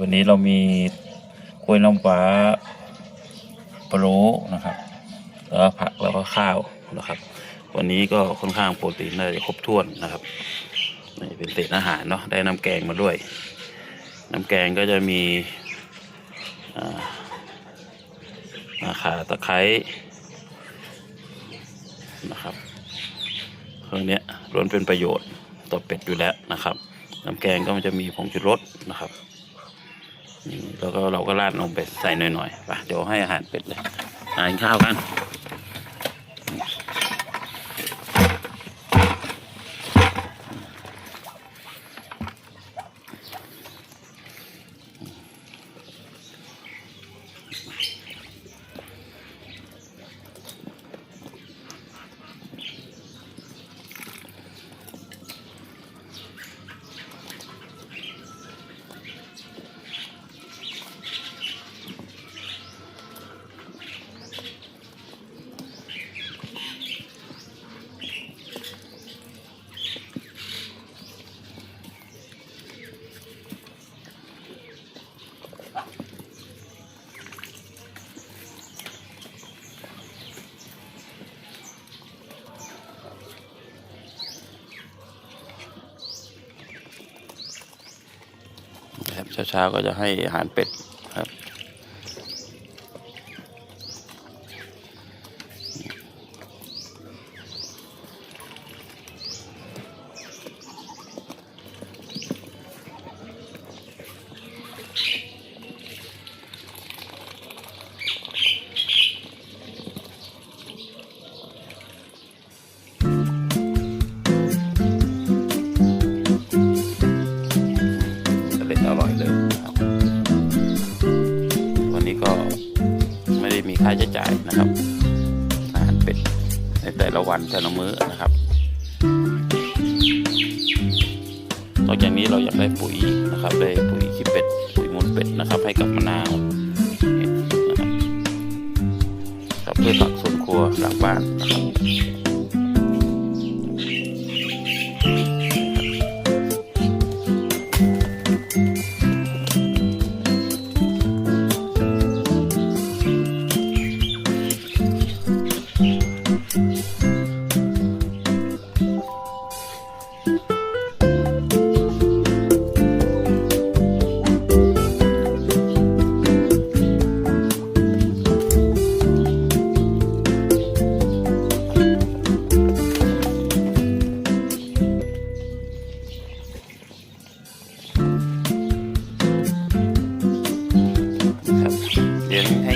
วันนี้เรามีกล้วยน้ำว้าปลาโลนะครับแล้วก็ผักแล้วก็ข้าวนะครับ วันนี้ก็ค่อนข้างโปรตีนน่าจะครบถ้วนนะครับนี่เป็นเศษอาหารเนาะได้น้ำแกงมาด้วย น้ำแกงก็จะมีอ่าอาตะไคร้นะครับเครื่องนี้ล้วนเป็นประโยชน์ต่อเป็ดอยู่แล้วนะครับ น้ำแกงก็มันจะมีผงชูรสนะครับ แล้วก็เราก็ราดนมเป็ดใส่หน่อยๆไปเดี๋ยวให้อาหารเป็ดเลยอาหารข้าวกัน เช้าๆก็จะให้อาหารเป็ด ค่าใช้จ่ายนะครับ อาหารเป็ดในแต่ละวันแต่ละมื้อนะครับ นอกจากนี้เราอยากได้ปุ๋ยนะครับได้ปุ๋ยขี้เป็ด ปุ๋ยมูลเป็ดนะครับ ให้กับมะนาวนะครับพืชผักสวนครัวหลังบ้านนะครับ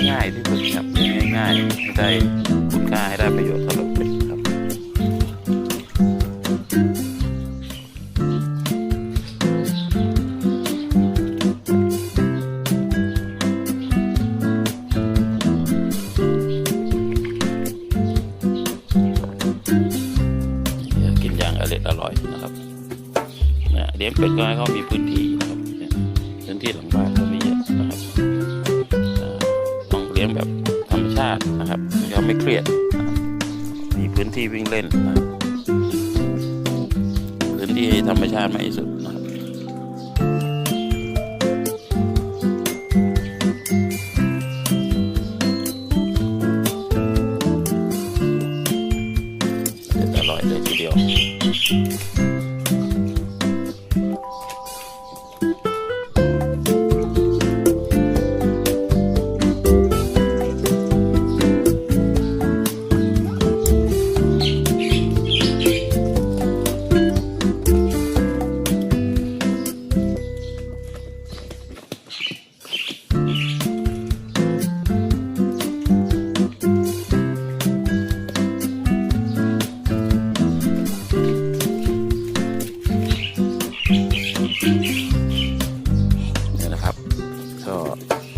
ง่ายที่สุดครับเลี้ยง่ายให้ได้คุณค่าให้ได้ประโยชน์สำหรับเป็ดครับกินอย่างอร่อยอร่อยนะครับเนี่ยเลี้ยงเป็ดก็ให้เขามีพื้นที่นะครับพื้นที่หลังบ้าน ลี้ยงแบบธรรมชาตินะครับเขาไม่เครียด มีพื้นที่วิ่งเล่นนะพื้นที่ธรรมชาติมากที่สุดนะครับอร่อยเลยทีเดียว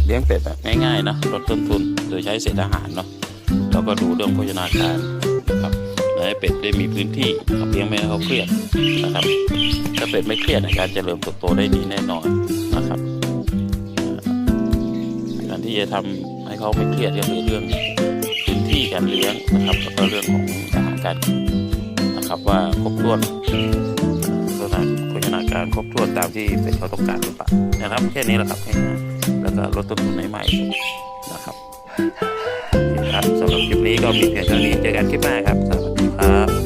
เลี้ยงเป็ดแบบง่ายๆนะลดต้นทุนโดยใช้เศษอาหารเนาะแล้วก็ดูเรื่องโภชนาการนะครับให้เป็ดได้มีพื้นที่นะครับเลี้ยงไม่ให้เขาเครียดนะครับ ถ้าเป็ดไม่เครียดการเจริญเติบโตได้ดีแน่นอนนะครับการที่จะทำให้เขาไม่เครียดก็คือเรื่องพื้นที่การเลี้ยงนะครับแล้วก็เรื่องของอาหารการกินนะครับว่าครบถ้วนโภชนาโภชนาการครบถ้วนตามที่เป็นเขาต้องการหรือเปล่านะครับ แค่นี้แหละครับง่ายๆ แล้วก็ลดต้นทุนให้ใหม่นะครับครับสำหรับคลิปนี้ก็มีเพียงเท่านี้เจอกันคลิปหน้าครับสวัสดีครับ